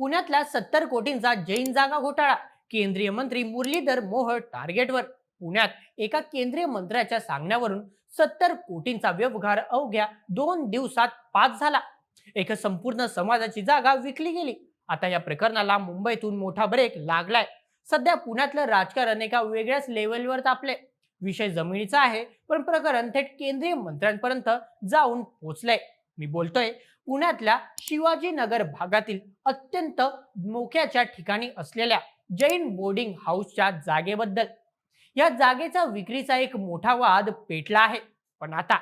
पुण्यातल्या सत्तर कोटींचा जैन जागा घोटाळा. केंद्रीय मंत्री मुरलीधर मोहोळ टार्गेटवर. पुण्यात एका केंद्रीय मंत्र्याच्या सांगण्यावरून सत्तर कोटींचा व्यवहार अवघ्या दोन दिवसात पास झाला. एका संपूर्ण समाजाची जागा विकली गेली. आता या प्रकरणाला मुंबईतून मोठा ब्रेक लागलाय. सध्या पुण्यातलं राजकारण एका वेगळ्याच लेवलवर तापले विषय जमिनीचा आहे पण प्रकरण थेट केंद्रीय मंत्र्यांपर्यंत जाऊन पोहोचलंय मी बोलतोय पुण्यातल्या शिवाजीनगर भागातील अत्यंत मोक्याच्या ठिकाणी असलेल्या जैन बोर्डिंग हाऊसच्या जागेबद्दल. या जागेचा विक्रीचा एक मोठा वाद पेटला आहे. पण आता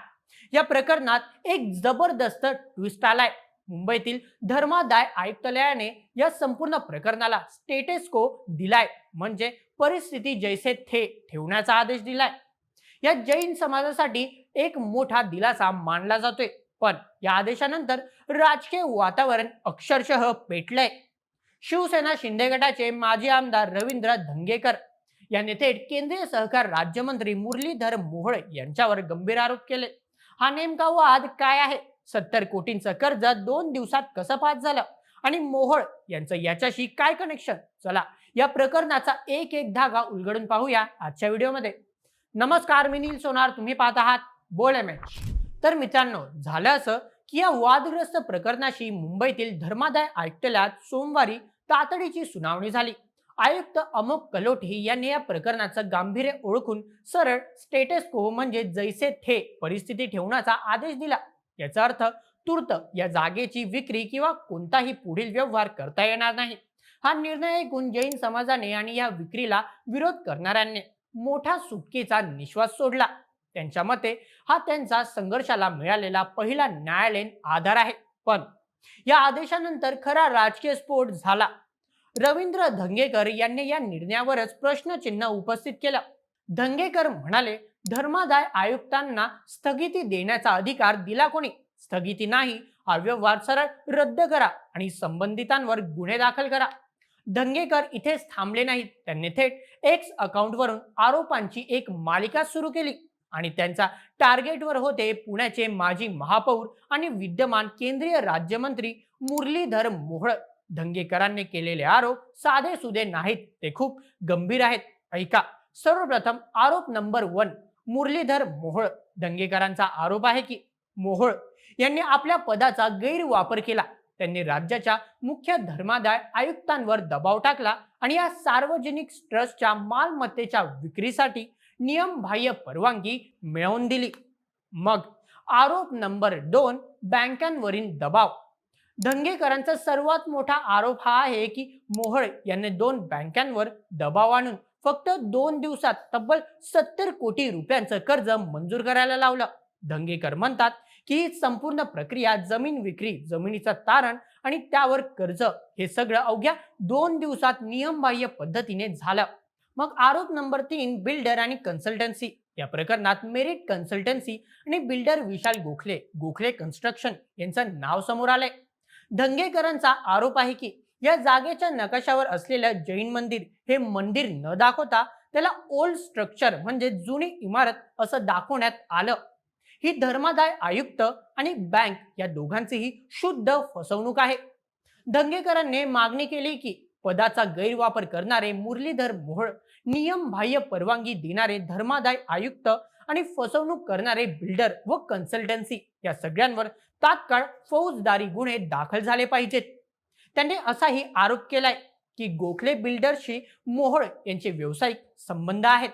या प्रकरणात एक जबरदस्त ट्विस्ट आलाय. मुंबईतील धर्मादाय आयुक्तालयाने या संपूर्ण प्रकरणाला स्टेटेस्को दिलाय. म्हणजे परिस्थिती जैसे थे ठेवण्याचा आदेश दिलाय. या जैन समाजासाठी एक मोठा दिलासा मानला जातोय. पण या आदेशानंतर राजकीय वातावरण अक्षरशः पेटलंय. शिवसेना शिंदे गटाचे माजी आमदार रवींद्र धंगेकर यांनी थेट केंद्रीय सहकार राज्यमंत्री मुरलीधर मोहळ यांच्यावर गंभीर आरोप केले. हा नेमका वाद काय आहे? सत्तर कोटींचं कर्ज दोन दिवसात कसं पास झालं? आणि मोहोळ यांचं याच्याशी काय कनेक्शन चला या प्रकरणाचा एक एक धागा उलगडून पाहूया आजच्या व्हिडिओमध्ये नमस्कार मी नील सोनार. तुम्ही पाहत आहात बोल एम तर मित्रांनो झालं असं की या वादग्रस्त प्रकरणाशी मुंबईतील धर्मादाय आयुक्तालयात सोमवारी तातडीची सुनावणी झाली. आयुक्त अमोक कलोठी यांनी या प्रकरणाचं गांभीर्य ओळखून सरळ स्टेटस को म्हणजे जैसे थे परिस्थिती ठेवण्याचा आदेश दिला. याचा अर्थ तूर्त या जागेची विक्री किंवा कोणताही पुढील व्यवहार करता येणार नाही. हा निर्णय ऐकून जैन समाजाने आणि या विक्रीला विरोध करणाऱ्यांनी मोठा सुटकेचा निश्वास सोडला. त्यांच्या मते हा त्यांचा संघर्षाला मिळालेला पहिला न्यायालयीन आधार आहे. पण या आदेशानंतर खरा राजकीय स्फोट झाला. रवींद्र धंगेकर यांनी या निर्णयावरच प्रश्नचिन्ह उपस्थित केलं. धंगेकर म्हणाले धर्मादाय आयुक्तांना स्थगिती देण्याचा अधिकार दिला कोणी? स्थगिती नाही हा व्यवहार सरळ रद्द करा आणि संबंधितांवर गुन्हे दाखल करा. धंगेकर इथेच थांबले नाहीत. त्यांनी थेट एक्स अकाउंटवरून आरोपांची एक मालिका सुरू केली. आणि त्यांचा टार्गेटवर होते पुण्याचे माजी महापौर आणि विद्यमान केंद्रीय राज्यमंत्री मुरलीधर मोहळ. धंगेकरांनी केलेले आरोप साधे सुधे नाहीत ते खूप गंभीर आहेत. ऐका सर्वप्रथम आरोप नंबर वन मुरलीधर मोहोळ. दंगेकरांचा आरोप आहे की मोहोळ यांनी आपल्या पदाचा गैरवापर केला. त्यांनी राज्याच्या मुख्य धर्मादाय आयुक्तांवर दबाव टाकला आणि या सार्वजनिक ट्रस्टच्या मालमत्तेच्या विक्रीसाठी नियमबाह्य परवानगी मिळवून दिली. मग आरोप नंबर दोन बँकांवरील दबाव. धंगेकरांचा सर्वात मोठा आरोप हा आहे की मोहळ यांनी दोन बँकांवर दबाव आणून फक्त दोन दिवसात तब्बल सत्तर कोटी रुपयांचं कर्ज मंजूर करायला लावलं. धंगेकर म्हणतात की ही संपूर्ण प्रक्रिया जमीन विक्री जमिनीचं तारण आणि त्यावर कर्ज हे सगळं अवघ्या दोन दिवसात नियमबाह्य पद्धतीने झालं. मग आरोप नंबर तीन बिल्डर आणि कन्सल्टन्सी या प्रकरणात मेरिट कन्सल्टन्सी आणि बिल्डर विशाल गोखले गोखले कन्स्ट्रक्शन यांचं नाव समोर आलंय. धंगेकरांचा आरोप आहे की या जागेच्या नकाशावर असलेलं जैन मंदिर हे मंदिर न दाखवता त्याला ओल्ड स्ट्रक्चर म्हणजे जुनी इमारत असं दाखवण्यात आलं. ही धर्मादाय आयुक्त आणि बँक या दोघांचीही शुद्ध फसवणूक आहे. दंगेकरांनी मागणी केली की पदाचा गैरवापर करणारे मुरलीधर मोहोळ नियमबाह्य परवानगी देणारे धर्मादाय आयुक्त आणि फसवणूक करणारे बिल्डर व कन्सल्टन्सी या सगळ्यांवर तात्काळ फौजदारी गुन्हे दाखल झाले पाहिजेत. त्यांनी असाही आरोप केलाय की गोखले बिल्डरशी मोहोळ यांचे व्यावसायिक संबंध आहेत.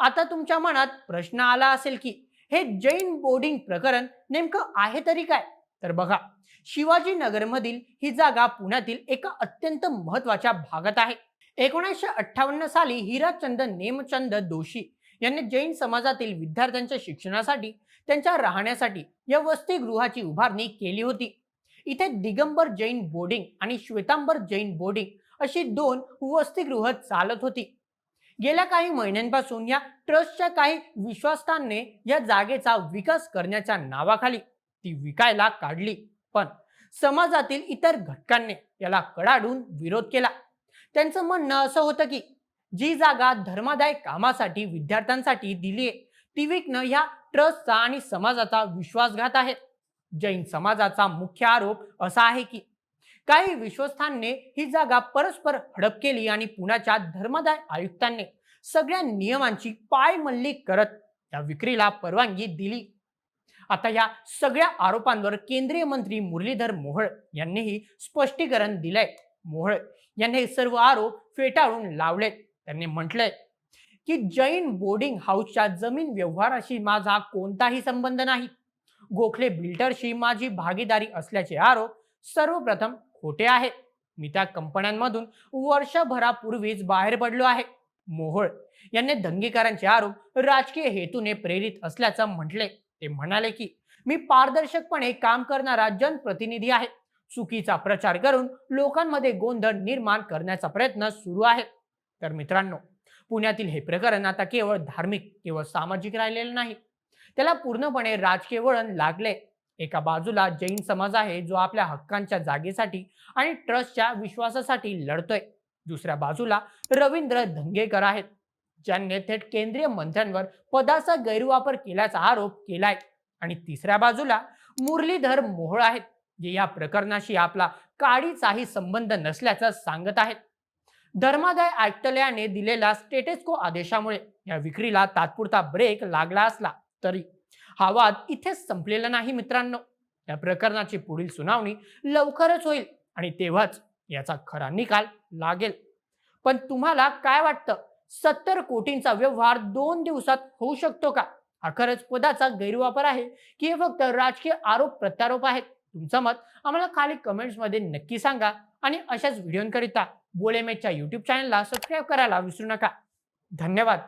आता तुमच्या मनात प्रश्न आला असेल की हे जैन बोर्डिंग प्रकरण नेमकं आहे तरी काय? तर बघा शिवाजीनगरमधील ही जागा पुण्यातील एका अत्यंत महत्त्वाच्या भागात आहे. एकोणीसशे अठ्ठावन्न साली हिराचंद नेमचंद दोशी यांनी जैन समाजातील विद्यार्थ्यांच्या शिक्षणासाठी त्यांच्या राहण्यासाठी या वसतिगृहाची उभारणी केली होती. इथे दिगंबर जैन बोर्डिंग आणि श्वेतांबर जैन बोर्डिंग अशी दोन वसतिगृह चालत होती. गेल्या काही महिन्यांपासून या ट्रस्टच्या काही विश्वासतांनी या जागेचा विकास करण्याच्या नावाखाली ती विकायला काढली. पण समाजातील इतर घटकांनी याला कडाडून विरोध केला. त्यांचं म्हणणं असं होतं की जी जागा धर्मादाय कामासाठी विद्यार्थ्यांसाठी दिली आहे ती विकणं ह्या ट्रस्टचा आणि समाजाचा विश्वासघात आहे. जैन समाजाचा मुख्य आरोप असा आहे की काही विश्वस्थांनी ही जागा परस्पर हडप केली आणि पुण्याच्या धर्मदाय आयुक्तांनी सगळ्या नियमांची पायमल्ली करत त्या विक्रीला परवानगी दिली. आता या सगळ्या आरोपांवर केंद्रीय मंत्री मुरलीधर मोहोळ यांनीही स्पष्टीकरण दिलंय. मोहोळ यांनी हे सर्व आरोप फेटाळून लावलेत. त्यांनी म्हटलंय की जैन बोर्डिंग हाऊसच्या जमीन व्यवहाराशी माझा कोणताही संबंध नाही. गोखले बिल्डरशी माझी भागीदारी असल्याचे आरोप सर्वप्रथम खोटे आहेत. मी त्या कंपन्यांमधून वर्षभरापूर्वीच बाहेर पडलो आहे. मोहोळ यांनी दंगेकारांचे आरोप राजकीय हेतूने प्रेरित असल्याचं म्हटले ते म्हणाले की मी पारदर्शकपणे काम करणारा जनप्रतिनिधी आहे. चुकीचा प्रचार करून लोकांमध्ये गोंधळ निर्माण करण्याचा प्रयत्न सुरू आहे. तर मित्रांनो पुण्यातील हे प्रकरण आता केवळ धार्मिक केवळ सामाजिक राहिलेलं नाही. त्याला पूर्णपणे राजकीय वळण लागले. एका बाजूला जैन समाज आहे जो आपल्या हक्कांच्या जागेसाठी आणि ट्रस्टच्या विश्वासासाठी लढतोय. दुसऱ्या बाजूला रवींद्र धंगेकर आहेत. ज्यांनी थेट केंद्रीय मंत्र्यांवर पदाचा गैरवापर केल्याचा आरोप केलाय. आणि तिसऱ्या बाजूला मुरलीधर मोहोळ आहेत जे या प्रकरणाशी आपला काडीचाही संबंध नसल्याचं सांगत आहेत. धर्मादाय आयुक्तालयाने दिलेला स्टेटस्को आदेशामुळे या विक्रीला तात्पुरता ब्रेक लागला असला तरी हा वाद इथेच संपलेला नाही मित्रांनो. या प्रकरणाची पुढील सुनावणी लवकरच होईल आणि तेव्हाच याचा खरा निकाल लागेल. पण तुम्हाला काय वाटतं? सत्तर कोटींचा व्यवहार दोन दिवसात होऊ शकतो का? हा खरंच पदाचा गैरवापर आहे की हे फक्त राजकीय आरोप प्रत्यारोप आहेत? तुमचं मत आम्हाला खाली कमेंट्समध्ये नक्की सांगा आणि अशाच व्हिडिओंकरिता बोलेमेच्या यूट्यूब चॅनलला सबस्क्राईब करायला विसरू नका. धन्यवाद.